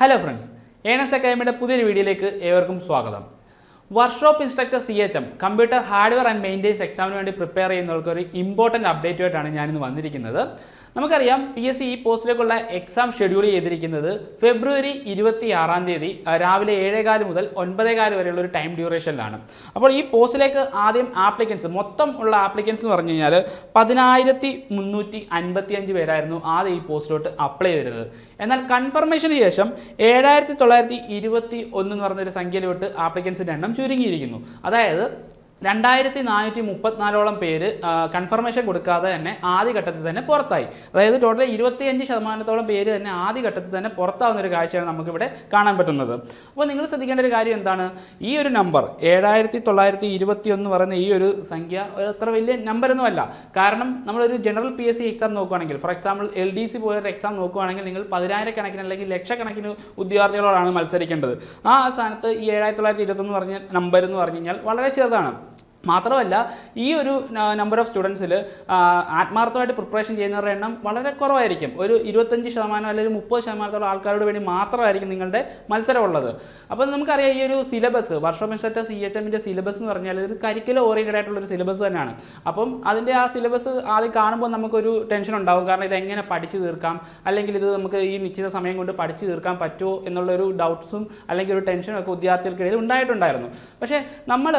Hello friends earnest അക്കാദമിയുടെ പുതിയൊരു വീഡിയോയിലേക്ക് ഏവർക്കും സ്വാഗതം. Workshop instructor C H M computer hardware and maintenance എക്സാമിന് വേണ്ടി പ്രിപ്പയർ ചെയ്യുന്നവർക്ക് ഒരു ഇമ്പോർട്ടന്റ് അപ്ഡേറ്റുമായിട്ടാണ് ഞാനിന്ന് വന്നിരിക്കുന്നത്. നമുക്കറിയാം പി എസ് സി ഈ പോസ്റ്റിലേക്കുള്ള എക്സാം ഷെഡ്യൂൾ ചെയ്തിരിക്കുന്നത് ഫെബ്രുവരി ഇരുപത്തി ആറാം തീയതി രാവിലെ ഏഴേകാൽ മുതൽ ഒൻപതേകാൽ വരെയുള്ള ഒരു ടൈം ഡ്യൂറേഷനിലാണ് അപ്പോൾ ഈ പോസ്റ്റിലേക്ക് ആദ്യം ആപ്ലിക്കൻസ് മൊത്തം ഉള്ള ആപ്ലിക്കൻസ് എന്ന് പറഞ്ഞു കഴിഞ്ഞാൽ പതിനായിരത്തി മുന്നൂറ്റി അൻപത്തി അഞ്ച് പേരായിരുന്നു ആദ്യം ഈ പോസ്റ്റിലോട്ട് അപ്ലൈ ചെയ്തിരുന്നത്. എന്നാൽ കൺഫർമേഷന് ശേഷം ഏഴായിരത്തി തൊള്ളായിരത്തി ഇരുപത്തി ഒന്ന് എന്ന് പറഞ്ഞൊരു സംഖ്യയിലോട്ട് ആപ്ലിക്കൻസിന്റെ എണ്ണം ചുരുങ്ങിയിരിക്കുന്നു. അതായത് രണ്ടായിരത്തി നാനൂറ്റി മുപ്പത്തിനാലോളം പേര് കൺഫർമേഷൻ കൊടുക്കാതെ തന്നെ ആദ്യഘട്ടത്തിൽ തന്നെ പുറത്തായി. അതായത് ടോട്ടൽ ഇരുപത്തിയഞ്ച് ശതമാനത്തോളം പേര് തന്നെ ആദ്യഘട്ടത്തിൽ തന്നെ പുറത്താവുന്ന ഒരു കാഴ്ചയാണ് നമുക്കിവിടെ കാണാൻ പറ്റുന്നത്. അപ്പോൾ നിങ്ങൾ ശ്രദ്ധിക്കേണ്ട ഒരു കാര്യം എന്താണ്? ഈ ഒരു നമ്പർ ഏഴായിരത്തി തൊള്ളായിരത്തി ഇരുപത്തി ഒന്ന് പറയുന്ന ഈ ഒരു സംഖ്യ അത്ര വലിയ നമ്പരൊന്നുമല്ല കാരണം നമ്മളൊരു general P S C exam നോക്കുകയാണെങ്കിൽ for example L D C പോയൊരു എക്സാം നോക്കുകയാണെങ്കിൽ നിങ്ങൾ പതിനായിരക്കണക്കിന് അല്ലെങ്കിൽ ലക്ഷക്കണക്കിന് ഉദ്യോഗാർത്ഥികളോടാണ് മത്സരിക്കേണ്ടത്. ആ സ്ഥാനത്ത് ഈ ഏഴായിരത്തി തൊള്ളായിരത്തി ഇരുപത്തൊന്ന് പറഞ്ഞ നമ്പർ എന്ന് പറഞ്ഞു കഴിഞ്ഞാൽ വളരെ ചെറുതാണ്. മാത്രമല്ല ഈ ഒരു നമ്പർ ഓഫ് സ്റ്റുഡൻസിൽ ആത്മാർത്ഥമായിട്ട് പ്രിപ്പറേഷൻ ചെയ്യുന്നവരുടെ എണ്ണം വളരെ കുറവായിരിക്കും. ഒരു ഇരുപത്തഞ്ച് ശതമാനം അല്ലെങ്കിൽ മുപ്പത് ശതമാനത്തോളം ആൾക്കാരോട് വേണ്ടി മാത്രമായിരിക്കും നിങ്ങളുടെ മത്സരമുള്ളത്. അപ്പോൾ നമുക്കറിയാം ഈ ഒരു സിലബസ് വർഷം ഇൻസ്ട്രക്ടർ സി എച്ച് എമ്മിന്റെ സിലബസ് എന്ന് പറഞ്ഞാൽ ഒരു കരിക്കുലർ ഓറിയന്റഡ് ആയിട്ടുള്ള ഒരു സിലബസ് തന്നെയാണ്. അപ്പം അതിന്റെ ആ സിലബസ് ആദ്യം കാണുമ്പോൾ നമുക്കൊരു ടെൻഷൻ ഉണ്ടാവും. കാരണം ഇത് എങ്ങനെ പഠിച്ചു തീർക്കാം? അല്ലെങ്കിൽ ഇത് നമുക്ക് ഈ നിശ്ചിത സമയം കൊണ്ട് പഠിച്ചു തീർക്കാൻ പറ്റുമോ എന്നുള്ളൊരു ഡൗട്ട്സും അല്ലെങ്കിൽ ഒരു ടെൻഷനും ഒക്കെ വിദ്യാർത്ഥികൾക്കിടയിൽ ഉണ്ടായിട്ടുണ്ടായിരുന്നു. പക്ഷേ നമ്മൾ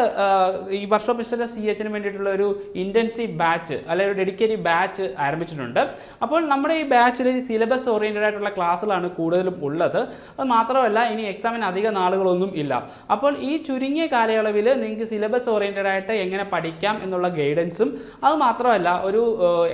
ഈ വർക്ക്ഷോപ്പ് ഇൻസ്റ്റിറ്റ്യൂട്ട് സി എച്ചിന് വേണ്ടിയിട്ടുള്ള ഒരു ഇന്റൻസീവ് ബാച്ച് അല്ലെങ്കിൽ ഒരു ഡെഡിക്കേറ്റീവ് ബാച്ച് ആരംഭിച്ചിട്ടുണ്ട്. അപ്പോൾ നമ്മുടെ ഈ ബാച്ചിൽ സിലബസ് ഓറിയന്റഡ് ആയിട്ടുള്ള ക്ലാസ്സുകളാണ് കൂടുതലും ഉള്ളത്. അത് മാത്രമല്ല ഇനി എക്സാമിന് അധിക നാളുകളൊന്നും ഇല്ല. അപ്പോൾ ഈ ചുരുങ്ങിയ കാലയളവിൽ നിങ്ങൾക്ക് സിലബസ് ഓറിയന്റഡ് ആയിട്ട് എങ്ങനെ പഠിക്കാം എന്നുള്ള ഗൈഡൻസും അത് മാത്രമല്ല ഒരു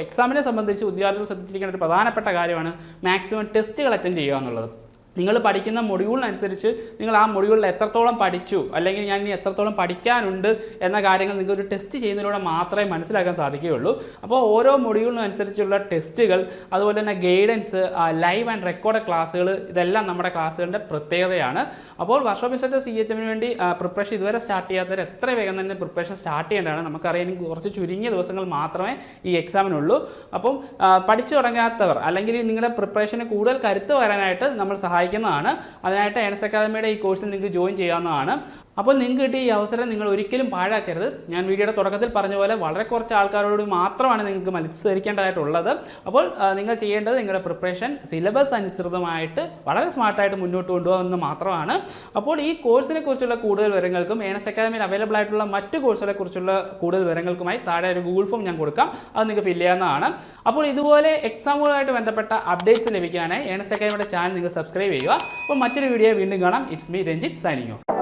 എക്സാമിനെ സംബന്ധിച്ച് വിദ്യാർത്ഥികൾ ശ്രദ്ധിച്ചിരിക്കേണ്ട ഒരു പ്രധാനപ്പെട്ട കാര്യമാണ് മാക്സിമം ടെസ്റ്റുകൾ അറ്റൻഡ് ചെയ്യുക എന്നുള്ളത്. നിങ്ങൾ പഠിക്കുന്ന മൊഡ്യൂളിനനുസരിച്ച് നിങ്ങൾ ആ മൊഡ്യൂളിൽ എത്രത്തോളം പഠിച്ചു അല്ലെങ്കിൽ ഞാൻ ഇനി എത്രത്തോളം പഠിക്കാനുണ്ട് എന്ന കാര്യങ്ങൾ നിങ്ങൾക്ക് ഒരു ടെസ്റ്റ് ചെയ്യുന്നതിലൂടെ മാത്രമേ മനസ്സിലാക്കാൻ സാധിക്കുകയുള്ളൂ. അപ്പോൾ ഓരോ മൊഡ്യൂളിനനുസരിച്ചുള്ള ടെസ്റ്റുകൾ അതുപോലെ തന്നെ ഗൈഡൻസ് ലൈവ് ആൻഡ് റെക്കോർഡ് ക്ലാസ്സുകൾ ഇതെല്ലാം നമ്മുടെ ക്ലാസ്സുകളുടെ പ്രത്യേകതയാണ്. അപ്പോൾ വർഷോ ഇൻസ്റ്റിറ്റ്യൂട്ട് സി എച്ച് എമ്മിന് വേണ്ടി പ്രിപ്പറേഷൻ ഇതുവരെ സ്റ്റാർട്ട് ചെയ്യാത്തവർ എത്ര വേഗം തന്നെ പ്രിപ്പറേഷൻ സ്റ്റാർട്ട് ചെയ്യേണ്ടതാണ് നമുക്കറിയാം. കുറച്ച് ചുരുങ്ങിയ ദിവസങ്ങൾ മാത്രമേ ഈ എക്സാമിനുള്ളൂ അപ്പം പഠിച്ചു തുടങ്ങാത്തവർ അല്ലെങ്കിൽ നിങ്ങളുടെ പ്രിപ്പറേഷന് കൂടുതൽ കരുത്ത് വരാനായിട്ട് നമ്മൾ സഹായിക്കുന്നതാണ്. അതിനായിട്ട് എൻസ് അക്കാദമിയുടെ ഈ കോഴ്സിൽ നിങ്ങൾക്ക് ജോയിൻ ചെയ്യാവുന്നതാണ്. അപ്പോൾ നിങ്ങൾക്ക് കിട്ടിയ ഈ അവസരം നിങ്ങൾ ഒരിക്കലും പാഴാക്കരുത്. ഞാൻ വീഡിയോയുടെ തുടക്കത്തിൽ പറഞ്ഞ പോലെ വളരെ കുറച്ച് ആൾക്കാരോട് മാത്രമാണ് നിങ്ങൾക്ക് മത്സരിക്കേണ്ടതായിട്ടുള്ളത്. അപ്പോൾ നിങ്ങൾ ചെയ്യേണ്ടത് നിങ്ങളുടെ പ്രിപ്പറേഷൻ സിലബസ് അനുസൃതമായിട്ട് വളരെ സ്മാർട്ടായിട്ട് മുന്നോട്ട് കൊണ്ടുപോകുന്നത് മാത്രമാണ്. അപ്പോൾ ഈ കോഴ്സിനെ കുറിച്ചുള്ള കൂടുതൽ വിവരങ്ങൾക്കും എൻഎസ് അക്കാദമിയിൽ അവൈലബിൾ ആയിട്ടുള്ള മറ്റ് കോഴ്സുകളെ കുറിച്ചുള്ള കൂടുതൽ വിവരങ്ങൾക്കുമായി താഴെ ഒരു ഗൂഗിൾ ഫോം ഞാൻ കൊടുക്കാം. അത് നിങ്ങൾക്ക് ഫില്ല് ചെയ്യാവുന്നതാണ്. അപ്പോൾ ഇതുപോലെ എക്സാമുകളുമായിട്ട് ബന്ധപ്പെട്ട അപ്ഡേറ്റ്സ് ലഭിക്കാനായി എൻഎസ് അക്കാദമിയുടെ ചാനൽ നിങ്ങൾ ചെയ്യുക. അപ്പോൾ മറ്റൊരു വീഡിയോ വീണ്ടും കാണാം. It's me Ranjith signing off